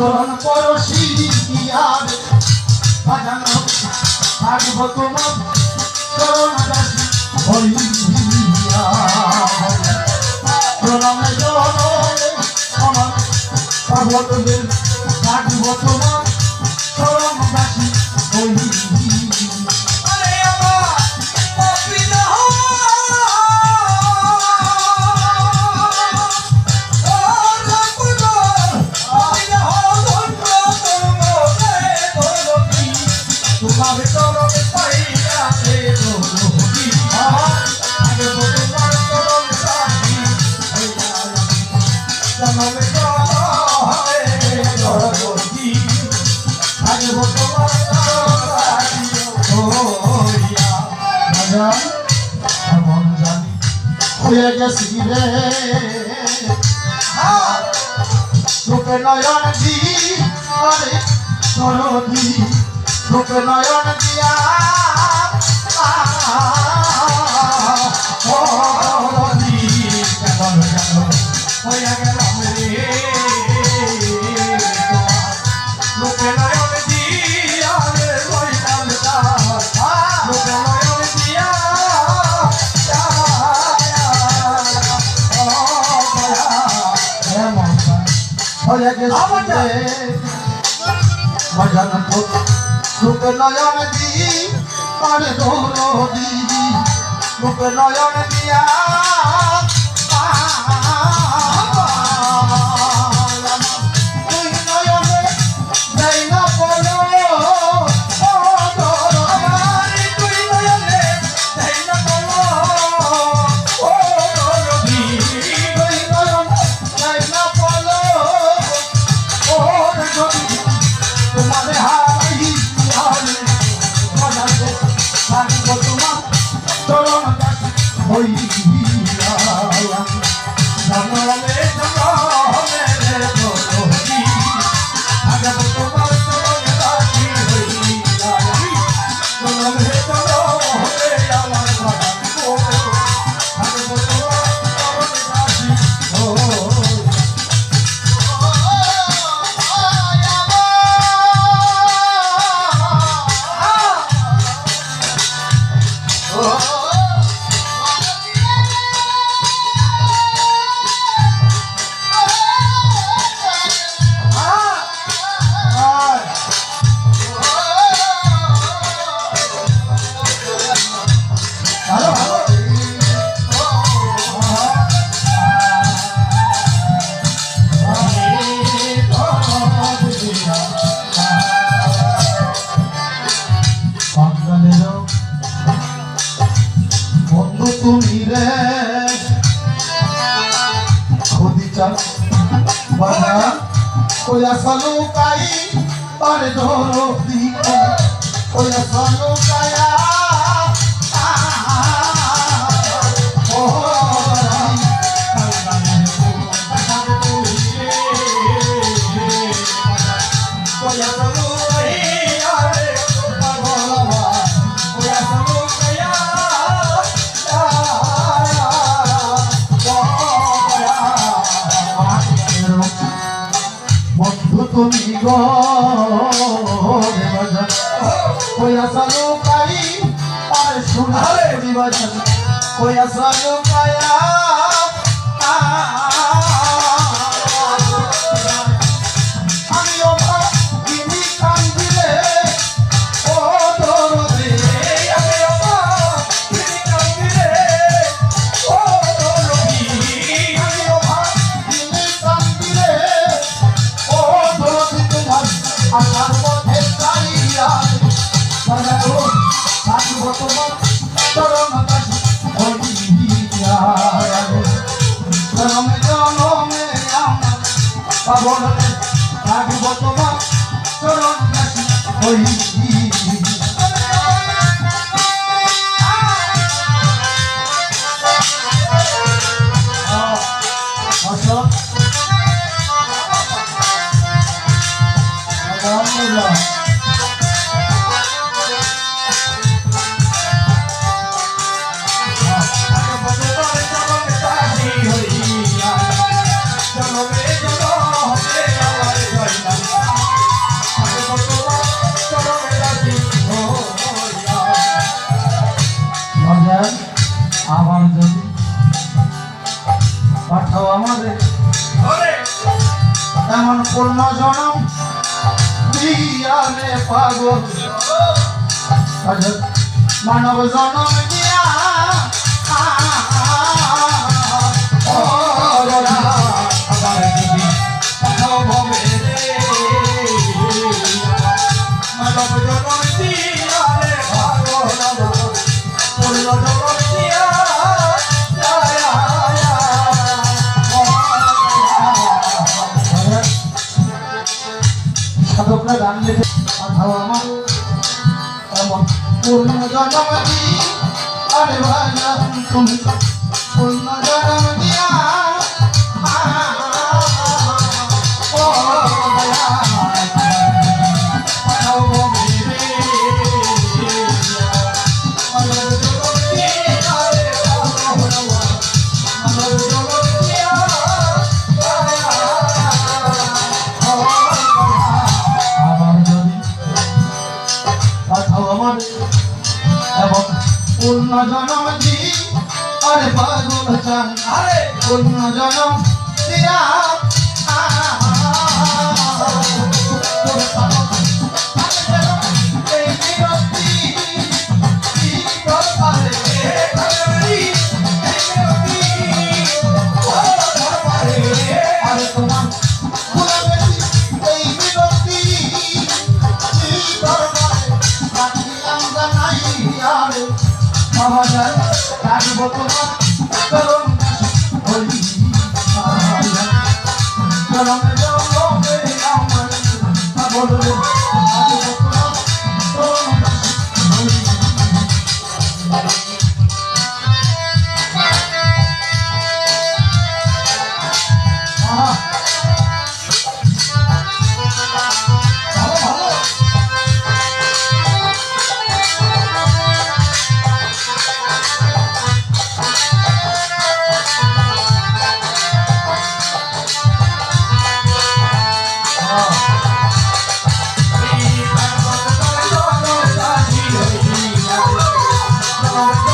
চরণ পরশি আর ভাজানো থাকব তোমার চরণ ভুলে গেছি রে তোকে নয়ন দি আরে সরদি তোকে নয়ন দিয়া। হয়ে গেলাম রে। হয়ে গেছে ভজন লোক নয়ন দি পারে দৌড় দিদি লোক নয়ন দিয়া চাই বাধা কয়া সালু কাই পারে ধরো দিকে। কয়া सुधारे जीवन कोई असर पाया অথবা চরণ হইবি Yeah. আমাদের। এমন পূর্ণ জনম দিয়ালে পাগল। মানব জনম দিয়া। আমার ভবে সাধকরা গান লিখে পাঠাও আমার এমন পূর্ণ জনমতি আরে ভাই তুমি পূর্ণ জনম পূর্ণ জনম জি আরে পাগল চান। পূর্ণ জনম দিয়া বাবা যায় রাখব তোমার চরণে জলবে Bye.